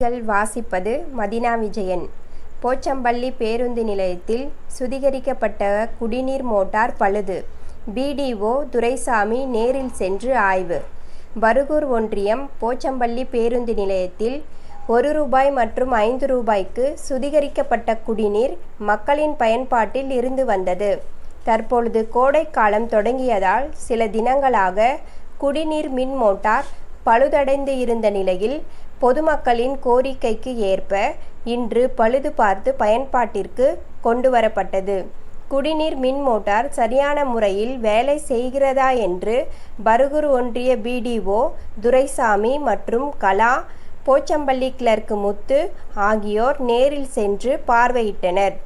செய்திகள் வாசிப்பது மதினா விஜயன். போச்சம்பள்ளி பேருந்து நிலையத்தில் சுதிகரிக்கப்பட்ட குடிநீர் மோட்டார் பழுது. பிடிஓ துரைசாமி நேரில் சென்று ஆய்வு. பருகூர் ஒன்றியம் போச்சம்பள்ளி பேருந்து நிலையத்தில் ஒரு ரூபாய் மற்றும் ஐந்து ரூபாய்க்கு சுதிகரிக்கப்பட்ட குடிநீர் மக்களின் பயன்பாட்டில் இருந்து வந்தது. தற்பொழுது கோடைக்காலம் தொடங்கியதால் சில தினங்களாக குடிநீர் மின் மோட்டார் பழுதடைந்து இருந்த நிலையில் பொதுமக்களின் கோரிக்கைக்கு ஏற்ப இன்று பழுது பார்த்து பயன்பாட்டிற்கு கொண்டு வரப்பட்டது. குடிநீர் மின் மோட்டார் சரியான முறையில் வேலை செய்கிறதா என்று பருகூர் ஒன்றிய பிடிஓ துரைசாமி மற்றும் கலா போச்சம்பள்ளி கிளர்க்கு முத்து ஆகியோர் நேரில் சென்று பார்வையிட்டனர்.